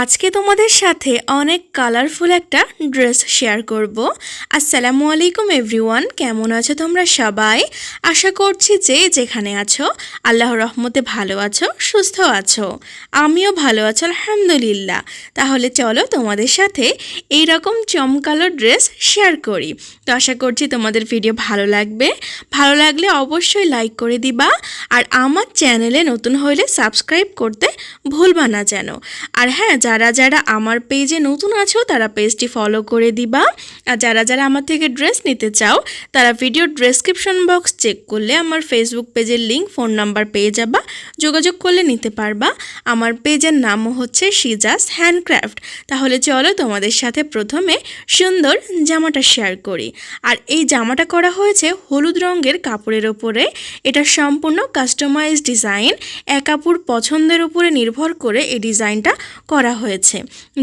আজকে তোমাদের সাথে অনেক কালারফুল একটা ড্রেস শেয়ার করব। আসসালামু আলাইকুম এভরিওয়ান কেমন আছো তোমরা সবাই? আশা করছি যে যেখানে আছো আল্লাহ রহমতে ভালো আছো, সুস্থ আছো। আমিও ভালো আছো, আলহামদুলিল্লাহ। তাহলে চলো তোমাদের সাথে এই রকম চমকালো ড্রেস শেয়ার করি। তো আশা করছি তোমাদের ভিডিও ভালো লাগবে। ভালো লাগলে অবশ্যই লাইক করে দিবা। আর আমার চ্যানেলে নতুন হলে সাবস্ক্রাইব করতে ভুলবা না যেন। আর হ্যাঁ যারা যারা আমার পেজে নতুন আছো, তারা পেজটি ফলো করে দিবা। আর যারা যারা আমার থেকে ড্রেস নিতে চাও, তারা ভিডিও ডেসক্রিপশন বক্স চেক করলে আমার ফেসবুক পেজের লিঙ্ক ফোন নাম্বার পেয়ে যাবা। যোগাযোগ করলে নিতে পারবা। আমার পেজের নামও হচ্ছে সিজাস হ্যান্ডক্রাফট তাহলে চলো তোমাদের সাথে প্রথমে সুন্দর জামাটা শেয়ার করি। আর এই জামাটা করা হয়েছে হলুদ রঙের কাপড়ের ওপরে। এটা সম্পূর্ণ কাস্টমাইজ ডিজাইন এক একাপুর পছন্দের উপরে নির্ভর করে এই ডিজাইনটা করা হয়েছে।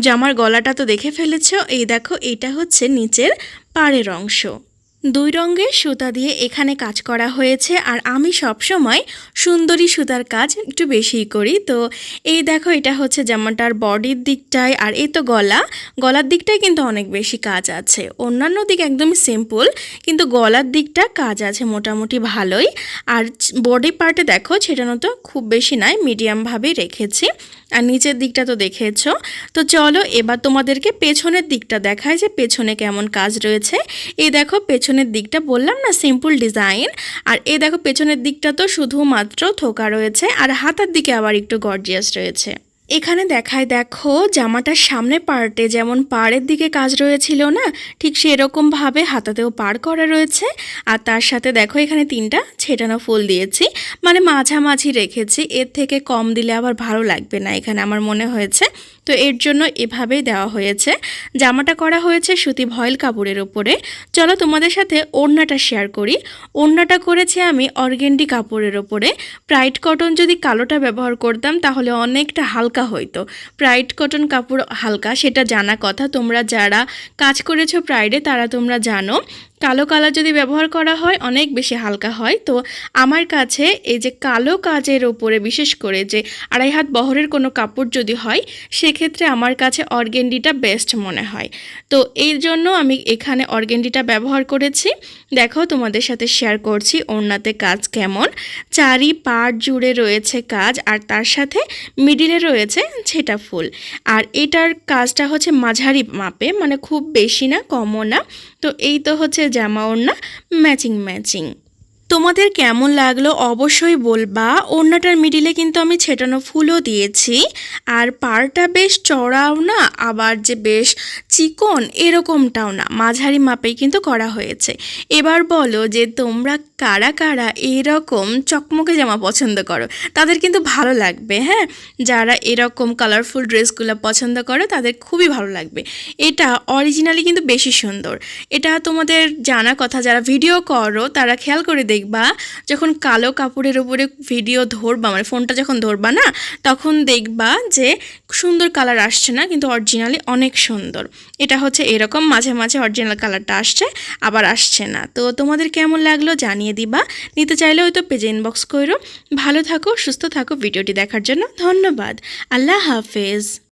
জামার গলাটা তো দেখে ফেলেছ, এই দেখো এটা হচ্ছে নিচের পাড়ের অংশ। দুই রঙের সুতা দিয়ে এখানে কাজ করা হয়েছে, আর আমি সবসময় সুন্দরী সুতার কাজ একটু বেশিই করি। তো এই দেখো এটা হচ্ছে জামাটার বডির দিকটায়, আর এই তো গলা। গলার দিকটায় কিন্তু অনেক বেশি কাজ আছে। অন্যান্য দিক একদমই সিম্পল, কিন্তু গলার দিকটা কাজ আছে মোটামুটি ভালোই। আর বডি পার্টে দেখো ছেটানো তো খুব বেশি নয় মিডিয়ামভাবেই রেখেছি। আর নিচের দিকটা তো দেখেছ। তো চলো এবার তোমাদেরকে পেছনের দিকটা দেখায় যে পেছনে কেমন কাজ রয়েছে। এই দেখো পেছনের দিকটা বললাম না সিম্পল ডিজাইন আর এ দেখো পেছনের দিকটা তো শুধুমাত্র থোকা রয়েছে, আর হাতার দিকে আবার একটু গর্জিয়াস রয়েছে। এখানে দেখায়, দেখো, জামাটার সামনে পার্টে যেমন পাড়ের দিকে কাজ রয়েছিল না, ঠিক সেরকমভাবে হাতাতেও পার করা রয়েছে। আর তার সাথে দেখো, এখানে তিনটা ছেটানো ফুল দিয়েছি। মানে মাঝামাঝি রেখেছি, এর থেকে কম দিলে আবার ভালো লাগবে না এখানে আমার মনে হয়েছে। তো এর জন্য এভাবেই দেওয়া হয়েছে। জামাটা করা হয়েছে সুতি ভয়েল কাপড়ের ওপরে চলো তোমাদের সাথে ওড়নাটা শেয়ার করি। ওড়নাটা করেছি আমি অর্গেন্ডি কাপড়ের ওপরে প্রাইড কটন যদি কালোটা ব্যবহার করতাম, তাহলে অনেকটা হালকা হইতো প্রাইড কটন কাপড় হালকা, সেটা জানা কথা। তোমরা যারা কাজ করেছ প্রাইডে তারা তোমরা জানো। কালো কালার যদি ব্যবহার করা হয়, অনেক বেশি হালকা হয়। তো আমার কাছে এই যে কালো কাজের ওপরে বিশেষ করে যে আড়াই হাত বহরের কোনো কাপড় যদি হয়, সেক্ষেত্রে আমার কাছে অর্গেন্ডিটা বেস্ট মনে হয়। তো এই জন্য আমি এখানে অর্গেন্ডিটা ব্যবহার করেছি। দেখো, তোমাদের সাথে শেয়ার করছি ওড়নাতে কাজ কেমন। চারি পাট জুড়ে রয়েছে কাজ, আর তার সাথে মিডিলে রয়েছে ছেটা ফুল। আর এটার কাজটা হচ্ছে মাঝারি মাপে মানে খুব বেশি না, কমও না। তো এই তো হচ্ছে জামা ওড়না ম্যাচিং ম্যাচিং তোমাদের কেমন লাগল অবশ্যই বলবা। ওড়নাটার মিডিলে কিন্তু আমি ছেটানো ফুলও দিয়েছি। আর পাড়টা বেশ চড়াও না আবার যে বেশ চিকন এরকমটাও না, মাঝারি মাপেই কিন্তু করা হয়েছে। এবার বলো যে তোমরা কারা কারা এরকম চকমকে জামা পছন্দ করো? তাদের কিন্তু ভালো লাগবে হ্যাঁ? যারা এরকম কালারফুল ড্রেসগুলো পছন্দ করো, তাদের খুবই ভালো লাগবে। এটা অরিজিনালি কিন্তু বেশি সুন্দর। এটা তোমাদের জানা কথা, যারা ভিডিও করো, তারা খেয়াল করে দেখবা, যখন কালো কাপড়ের উপরে ভিডিও ধরবা মানে ফোনটা যখন ধরবা না, তখন দেখবা যে সুন্দর কালার আসছে না, কিন্তু অরিজিনালি অনেক সুন্দর। এটা হচ্ছে এরকম, মাঝে মাঝে অরিজিনাল কালারটা আসছে, আবার আসছে না। তো তোমাদের কেমন লাগল জানিয়ে দিবা। নিতে চাইলে ওই তো পেজে ইনবক্স করো। ভালো থাকো, সুস্থ থাকো, ভিডিওটি দেখার জন্য ধন্যবাদ। আল্লাহ হাফেজ।